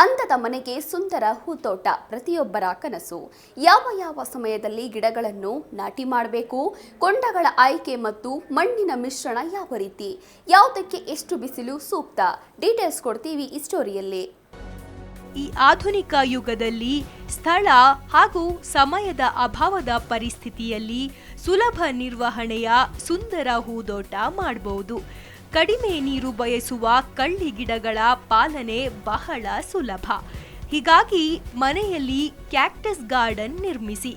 ಅಂದದ ಮನೆಗೆ ಸುಂದರ ಹೂತೋಟ, ಪ್ರತಿಯೊಬ್ಬರ ಕನಸು. ಯಾವ ಯಾವ ಸಮಯದಲ್ಲಿ ಗಿಡಗಳನ್ನು ನಾಟಿ ಮಾಡಬೇಕು, ಕೊಂಡಗಳ ಆಯ್ಕೆ ಮತ್ತು ಮಣ್ಣಿನ ಮಿಶ್ರಣ ಯಾವ ರೀತಿ, ಯಾವುದಕ್ಕೆ ಎಷ್ಟು ಬಿಸಿಲು ಸೂಕ್ತ, ಡೀಟೇಲ್ಸ್ ಕೊಡ್ತೀವಿ ಈ ಸ್ಟೋರಿಯಲ್ಲಿ. ಈ ಆಧುನಿಕ ಯುಗದಲ್ಲಿ ಸ್ಥಳ ಹಾಗೂ ಸಮಯದ ಅಭಾವದ ಪರಿಸ್ಥಿತಿಯಲ್ಲಿ ಸುಲಭ ನಿರ್ವಹಣೆಯ ಸುಂದರ ಹೂದೋಟ ಮಾಡಬಹುದು ಕಡಿಮೆ ನೀರು ಬಯಸುವ ಕಳ್ಳಿ ಗಿಡಗಳ ಪಾಲನೆ ಬಹಳ ಸುಲಭ. ಹೀಗಾಗಿ ಮನೆಯಲ್ಲಿ ಕ್ಯಾಕ್ಟಸ್ ಗಾರ್ಡನ್ ನಿರ್ಮಿಸಿ.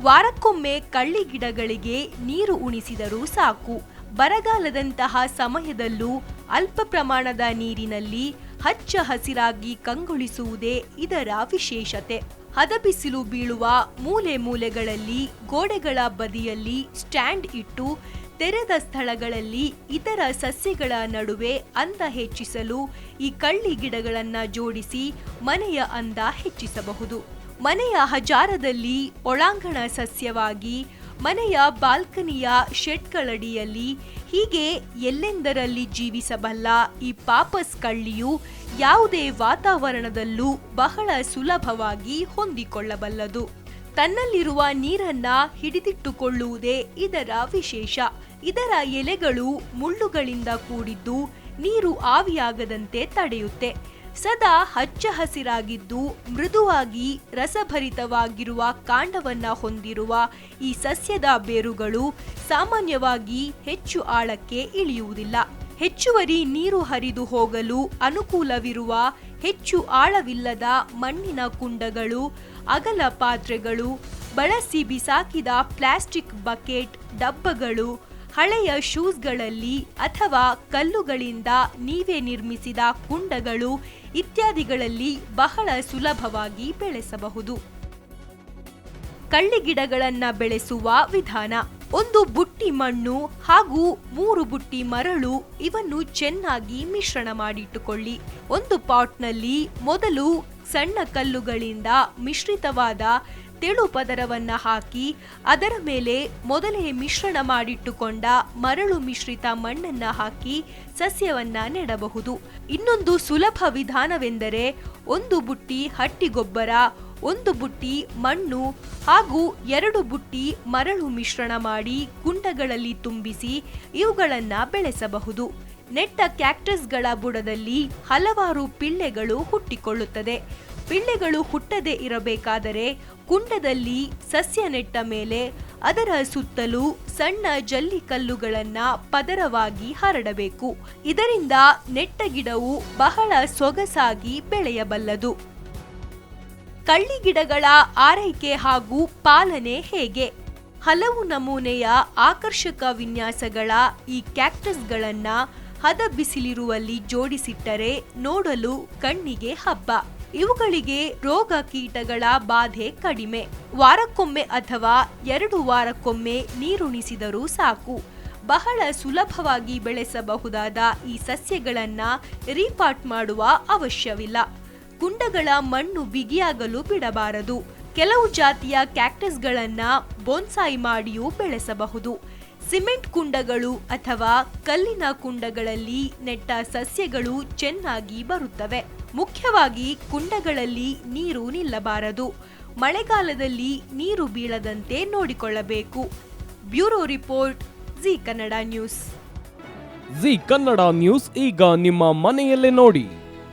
ವಾರಕ್ಕೊಮ್ಮೆ ಕಳ್ಳಿ ಗಿಡಗಳಿಗೆ ನೀರು ಉಣಿಸಿದರೂ ಸಾಕು. ಬರಗಾಲದಂತಹ ಸಮಯದಲ್ಲೂ ಅಲ್ಪ ಪ್ರಮಾಣದ ನೀರಿನಲ್ಲಿ ಹಚ್ಚ ಹಸಿರಾಗಿ ಕಂಗೊಳಿಸುವುದೇ ಇದರ ವಿಶೇಷತೆ. ಹದಬಿಸಿಲು ಬೀಳುವ ಮೂಲೆ ಮೂಲೆಗಳಲ್ಲಿ ಗೋಡೆಗಳ ಬದಿಯಲ್ಲಿ ಸ್ಟ್ಯಾಂಡ್ ಇಟ್ಟು ತೆರೆದ ಸ್ಥಳಗಳಲ್ಲಿ ಇತರ ಸಸ್ಯಗಳ ನಡುವೆ ಅಂದ ಹೆಚ್ಚಿಸಲು ಈ ಕಳ್ಳಿ ಗಿಡಗಳನ್ನು ಜೋಡಿಸಿ ಮನೆಯ ಅಂದ ಹೆಚ್ಚಿಸಬಹುದು. ಮನೆಯ ಹಜಾರದಲ್ಲಿ ಒಳಾಂಗಣ ಸಸ್ಯವಾಗಿ, ಮನೆಯ ಬಾಲ್ಕನಿಯ ಶೆಡ್ಗಳಡಿಯಲ್ಲಿ ಹೀಗೆ ಎಲ್ಲೆಂದರಲ್ಲಿ ಜೀವಿಸಬಲ್ಲ ಈ ಪಾಪಸ್ ಕಳ್ಳಿಯು ಯಾವುದೇ ವಾತಾವರಣದಲ್ಲೂ ಬಹಳ ಸುಲಭವಾಗಿ ಹೊಂದಿಕೊಳ್ಳಬಲ್ಲದು. ತನ್ನಲ್ಲಿರುವ ನೀರನ್ನ ಹಿಡಿದಿಟ್ಟುಕೊಳ್ಳುವುದೇ ಇದರ ವಿಶೇಷ. ಇದರ ಎಲೆಗಳು ಮುಳ್ಳುಗಳಿಂದ ಕೂಡಿದ್ದು ನೀರು ಆವಿಯಾಗದಂತೆ ತಡೆಯುತ್ತೆ. ಸದಾ ಹಚ್ಚ ಹಸಿರಾಗಿದ್ದು ಮೃದುವಾಗಿ ರಸಭರಿತವಾಗಿರುವ ಕಾಂಡವನ್ನ ಹೊಂದಿರುವ ಈ ಸಸ್ಯದ ಬೇರುಗಳು ಸಾಮಾನ್ಯವಾಗಿ ಹೆಚ್ಚು ಆಳಕ್ಕೆ ಇಳಿಯುವುದಿಲ್ಲ. ಹೆಚ್ಚುವರಿ ನೀರು ಹರಿದು ಹೋಗಲು ಅನುಕೂಲವಿರುವ ಹೆಚ್ಚು ಆಳವಿಲ್ಲದ ಮಣ್ಣಿನ ಕುಂಡಗಳು, ಅಗಲ ಪಾತ್ರೆಗಳು, ಬಳಸಿ ಬಿಸಾಕಿದ ಪ್ಲಾಸ್ಟಿಕ್ ಬಕೆಟ್, ಡಬ್ಬಗಳು, ಹಳೆಯ ಶೂಸ್ಗಳಲ್ಲಿ ಅಥವಾ ಕಲ್ಲುಗಳಿಂದ ನೀವೇ ನಿರ್ಮಿಸಿದ ಕುಂಡಗಳು ಇತ್ಯಾದಿಗಳಲ್ಲಿ ಬಹಳ ಸುಲಭವಾಗಿ ಬೆಳೆಸಬಹುದು. ಕಳ್ಳಿ ಗಿಡಗಳನ್ನ ಬೆಳೆಸುವ ವಿಧಾನ. ಒಂದು ಬುಟ್ಟಿ ಮಣ್ಣು ಹಾಗೂ ಮೂರು ಬುಟ್ಟಿ ಮರಳು ಇವನ್ನು ಚೆನ್ನಾಗಿ ಮಿಶ್ರಣ ಮಾಡಿಟ್ಟುಕೊಳ್ಳಿ. ಒಂದು ಪಾಟ್ನಲ್ಲಿ ಮೊದಲು ಸಣ್ಣ ಕಲ್ಲುಗಳಿಂದ ಮಿಶ್ರಿತವಾದ ತೆಳು ಪದರವನ್ನು ಹಾಕಿ, ಅದರ ಮೇಲೆ ಮೊದಲೇ ಮಿಶ್ರಣ ಮಾಡಿಟ್ಟುಕೊಂಡ ಮರಳು ಮಿಶ್ರಿತ ಮಣ್ಣನ್ನು ಹಾಕಿ ಸಸ್ಯವನ್ನ ನೆಡಬಹುದು. ಇನ್ನೊಂದು ಸುಲಭ ವಿಧಾನವೆಂದರೆ ಒಂದು ಬುಟ್ಟಿ ಹಟ್ಟಿ ಗೊಬ್ಬರ ಒಂದು ಬುಟ್ಟಿ, ಮಣ್ಣು ಹಾಗೂ ಎರಡು ಬುಟ್ಟಿ ಮರಳು ಮಿಶ್ರಣ ಮಾಡಿ ಕುಂಡಗಳಲ್ಲಿ ತುಂಬಿಸಿ ಇವುಗಳನ್ನು ಬೆಳೆಸಬಹುದು. ನೆಟ್ಟ ಕ್ಯಾಕ್ಟಸ್ಗಳ ಬುಡದಲ್ಲಿ ಹಲವಾರು ಪಿಳ್ಳೆಗಳು ಹುಟ್ಟಿಕೊಳ್ಳುತ್ತದೆ. ಪಿಳ್ಳೆಗಳು ಹುಟ್ಟದೇ ಇರಬೇಕಾದರೆ ಕುಂಡದಲ್ಲಿ ಸಸ್ಯ ನೆಟ್ಟ ಮೇಲೆ ಅದರ ಸುತ್ತಲೂ ಸಣ್ಣ ಜಲ್ಲಿ ಕಲ್ಲುಗಳನ್ನ ಪದರವಾಗಿ ಹರಡಬೇಕು. ಇದರಿಂದ ನೆಟ್ಟ ಗಿಡವು ಬಹಳ ಸೊಗಸಾಗಿ ಬೆಳೆಯಬಲ್ಲದು. ಕಳ್ಳಿ ಗಿಡಗಳ ಆರೈಕೆ ಹಾಗೂ ಪಾಲನೆ ಹೇಗೆ? ಹಲವು ನಮೂನೆಯ ಆಕರ್ಷಕ ವಿನ್ಯಾಸಗಳ ಈ ಕ್ಯಾಕ್ಟಸ್ಗಳನ್ನ ಹದ ಬಿಸಿಲಿರುವಲ್ಲಿ ಜೋಡಿಸಿಟ್ಟರೆ ನೋಡಲು ಕಣ್ಣಿಗೆ ಹಬ್ಬ. ಇವುಗಳಿಗೆ ರೋಗ ಕೀಟಗಳ ಬಾಧೆ ಕಡಿಮೆ. ವಾರಕ್ಕೊಮ್ಮೆ ಅಥವಾ ಎರಡು ವಾರಕ್ಕೊಮ್ಮೆ ನೀರುಣಿಸಿದರೂ ಸಾಕು. ಬಹಳ ಸುಲಭವಾಗಿ ಬೆಳೆಸಬಹುದಾದ ಈ ಸಸ್ಯಗಳನ್ನ ರೀಪಾಟ್ ಮಾಡುವ ಅವಶ್ಯವಿಲ್ಲ. ಕುಂಡಗಳ ಮಣ್ಣು ಬಿಗಿಯಾಗಲು ಬಿಡಬಾರದು. ಕೆಲವು ಜಾತಿಯ ಕ್ಯಾಕ್ಟಸ್ಗಳನ್ನ ಬೋನ್ಸಾಯಿ ಮಾಡಿಯೂ ಬೆಳೆಸಬಹುದು. ಸಿಮೆಂಟ್ ಕುಂಡಗಳು ಅಥವಾ ಕಲ್ಲಿನ ಕುಂಡಗಳಲ್ಲಿ ನೆಟ್ಟ ಸಸ್ಯಗಳು ಚೆನ್ನಾಗಿ ಬರುತ್ತವೆ. ಮುಖ್ಯವಾಗಿ ಕುಂಡಗಳಲ್ಲಿ ನೀರು ನಿಲ್ಲಬಾರದು. ಮಳೆಗಾಲದಲ್ಲಿ ನೀರು ಬೀಳದಂತೆ ನೋಡಿಕೊಳ್ಳಬೇಕು. Bureau report, Zee Kannada news. Zee Kannada news ಈಗ ನಿಮ್ಮ ಮನೆಯಲ್ಲೇ ನೋಡಿ.